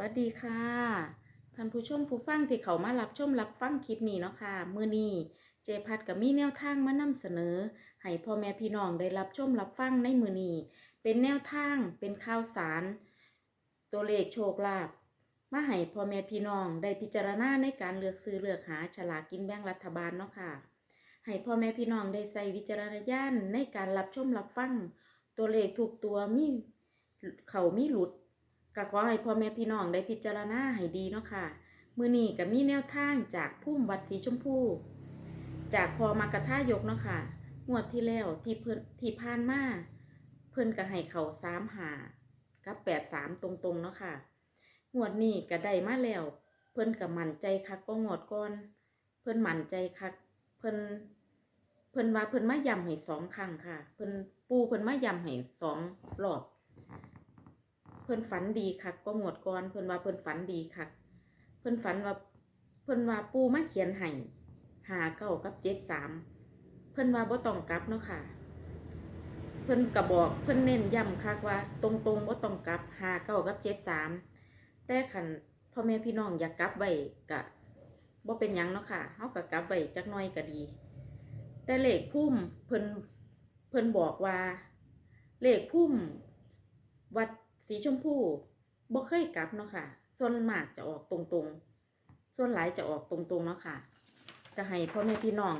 วัสดีค่ะท่านผู้ชมผู้ฟังที่เขามารับชมรับฟังคลิปนี้เนาะค่ะมือนี้เจพัดกับมีแนวทางมานำเสนอให้พ่อแม่พี่น้องได้รับชมรับฟังในมือนี้เป็นแนวทางเป็นข่าวสาร ตัวเลขโชคลาภมาให้พ่อแม่พี่น้องได้พิจารณาในการเลือกซื้อเลือกหาฉลากกินแบ่งรัฐบาลเนาะค่ะให้พ่อแม่พี่น้องได้ใส่วิจารณญาณในการรับชมรับฟังตัวเลขถูกตัวมีเขามีหลุด ก็ขอให้พ่อแม่พี่น้องได้พิจารณาให้ดีเนาะค่ะ มื้อนี้ก็มีแนวทางจากพุ่มวัดสีชมพู จากพอมากระท่ายกเนาะค่ะ งวดที่แล้วที่เพิ่นที่ผ่านมาเพิ่นก็ให้เขาสามหากับแปดสามตรงๆเนาะค่ะ งวดนี้ก็ได้มาแล้ว เพิ่นก็มั่นใจคักก็งวดก่อน เพิ่นมั่นใจคัก เพิ่นเพิ่นว่าเพิ่นมาย้ำให้สองครั้งค่ะ เพิ่นปูเพิ่นมาย้ำให้สองรอบ เพิ่นฝันดีคักก็งวดก่อนเพิ่นว่าเพิ่นฝันดีคักเพิ่นฝันว่าเพิ่นว่าปูมาเขียนให้หาเก้ากับเจ็ดสามเพิ่นว่าบ่ต้องกลับเนาะค่ะ เพิ่นก็บอกเพิ่นเน้นย้ำคักว่า ตรงๆบ่ต้องกลับหาเก้ากับเจ็ดสามแต่คันพ่อแม่พี่น้องอยากกลับไว้ก็บ่เป็นยังเนาะค่ะเฮาก็กลับไว้จักหน่อยก็ดี แต่เลขพุ่มเพิ่นเพิ่นบอกว่า เลขพุ่มวัด สีชมพูบ่เคยกลับเนาะค่ะ ส่วนมากจะออกตรงๆ ส่วนหลายจะออกตรงๆเนาะค่ะก็ให้พ่อแม่พี่น้อง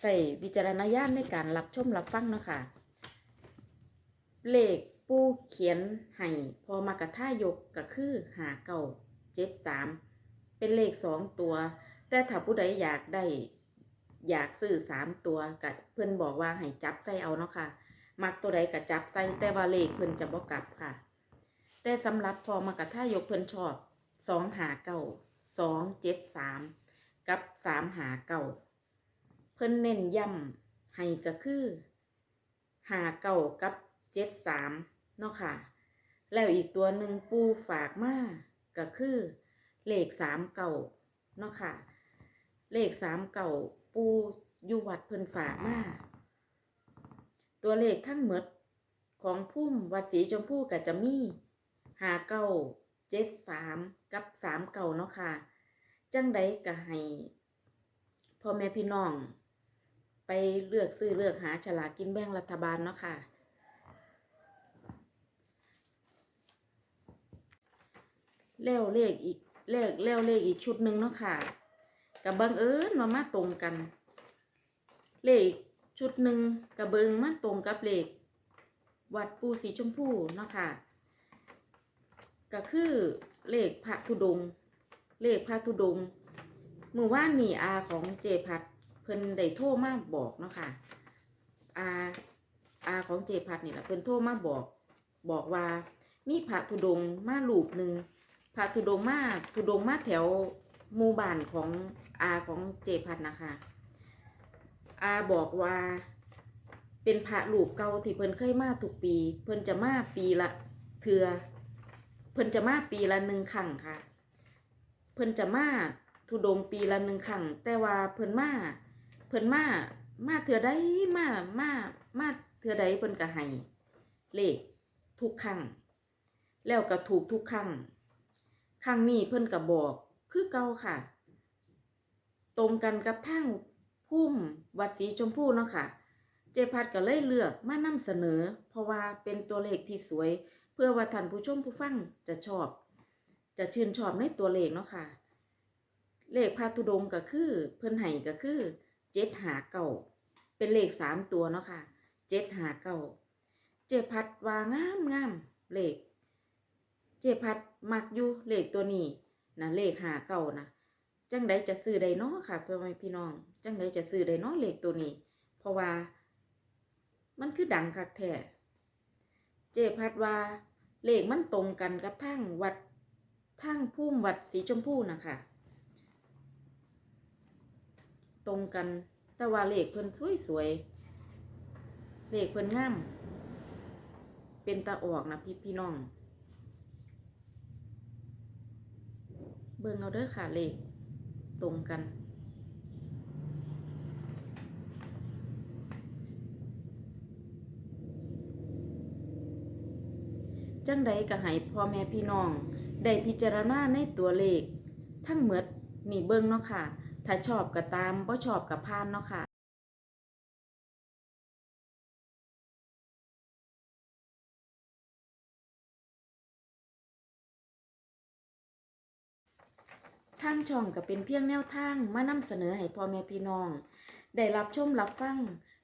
ใส่วิจารณญาณในการรับชมรับฟังเนาะค่ะ เลขปูเขียนให้พอมากระท่ายกก็คือหาเก่าเจ็ดสามเป็นเลขสองตัว แต่ถ้าผู้ใดอยากได้ อยากซื้อสามตัวก็เพื่อนบอกว่าให้จับใส่เอาเนาะค่ะ มักตัวใดก็จับใส่แต่ว่าเลขเพิ่นจะบ่กลับค่ะ แต่สำหรับพอมากระท่ายกเพิ่นชอบสองหาเก่าสองเจ็ดสามกับสามหาเก่าเพิ่นเน้นย้ำให้ก็คือหาเก่ากับเจ็ดสามเนาะค่ะ แล้วอีกตัวหนึ่งปูฝากมาก็คือเลขสามเก่าเนาะค่ะ เลขสามเก่าปูอยู่วัดเพิ่นฝากมา ตัวเลขทั้งหมดของพุ่มวัดสีชมพูก็จะมีหาเก้าเจ็ดสามกับสามเก่าเนาะค่ะ จังใดก็ให้พ่อแม่พี่น้อง ไปเลือกซื้อเลือกหาฉลากกินแบ่งรัฐบาลเนาะค่ะแล้วเลขอีกเลขแล้วเลขอีกชุดหนึ่งเนาะค่ะกับบังเอิญมามาตรงกัน เลข ชุดหนึ่งกับเบิงมาตรงกับเลขวัดปูสีชมพูเนาะค่ะ ก็คือเลขพระธุดงค์เลขพระธุดงค์มือว่านนี่อาของเจพัดเพิ่นได้โทรมาบอกเนาะค่ะอาอาของเจพัดนี่แหละเพิ่นโทรมาบอก บอกว่ามีพระธุดงมาลูกหนึ่งพระธุดงมาธุดงมาแถวหมู่บ้านของอาของเจพัดนะคะ อาบอกว่า เป็นพระรูปเก่าที่เพิ่นเคยมาทุกปี เพิ่นจะมาปีละเทือเพิ่นจะมาปีละหนึ่งครั้งค่ะ เพิ่นจะมาทุดงปีละหนึ่งครั้งแต่ว่าเพิ่นมาเพิ่นมามาเทือใดมามามาเทือใดเพิ่นก็ให้เลขทุกครั้งแล้วก็ถูกทุกครั้งครั้งนี้เพิ่นก็บอกคือเก่าค่ะ ตรงกันกับทาง พุ่มวัดสีชมพูเนาะค่ะ เจพัดก็เลยเลือกมานำเสนอ เพราะว่าเป็นตัวเลขที่สวย เพื่อว่าท่านผู้ชมผู้ฟังจะชอบ จะชื่นชอบในตัวเลขเนาะค่ะ เลขพาธุดงก็คือ เพิ่นให้ก็คือเจ็ดหาเก่าเป็นเลขสามตัวเนาะค่ะเจ็ดหาเก่าเจพัดว่างามงามเลข เจพัดมักอยู่เลขตัวนี้นะเลขหาเก่านะ จังใดจะซื้อใดเนาะค่ะเพื่อให้พี่น้อง จังใดจะซื้อใดเนาะเลขตัวนี้ เพราะว่า มันคือดังคักแท้เจพัดว่าเลขมันตรงกันกับทางวัดทางพุ่มวัดสีชมพูนะคะตรงกันแต่ว่าเลขเพิ่นสวยสวยๆเลขเพิ่นงามเป็นตาออกนะพี่พี่น้อง เบิ่งเอาเด้อค่ะเลข ตรงกัน จังใดก็ให้พ่อแม่พี่น้อง ได้พิจารณาในตัวเลข ทั้งหมดนี่เบิ่งเนาะค่ะ ถ้าชอบก็ตามบ่ชอบก็ผ่านเนาะค่ะ ทางช่องก็เป็นเพียงแนวทางมานำเสนอให้พ่อแม่พี่น้อง ได้รับชมรับฟัง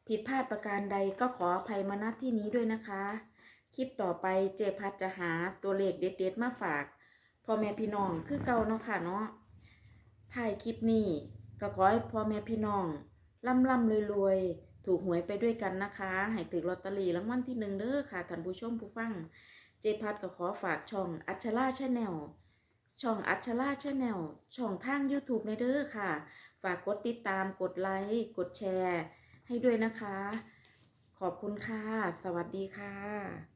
ผิดพลาดประการใดก็ขออภัยมาณที่นี้ด้วยนะคะ คลิปต่อไปเจพัดจะหาตัวเลขเด็ดๆมาฝากพ่อแม่พี่น้องคือเก่าเนาะค่ะเนาะถ่ายคลิปนี้ก็ขอให้พ่อแม่พี่น้องร่ำร่ำรวยๆ ถูกหวยไปด้วยกันนะคะ ให้ถือลอตเตอรี่รางวัลที่หนึ่งเด้อค่ะท่านผู้ชมผู้ฟัง เจพัดก็ขอฝากช่องอัชราชาแนล ช่องอัชราชาแนลช่องทาง YouTube ในเด้อค่ะ ฝากกดติดตามกดไลค์ กดแชร์ ให้ด้วยนะคะ ขอบคุณค่ะ สวัสดีค่ะ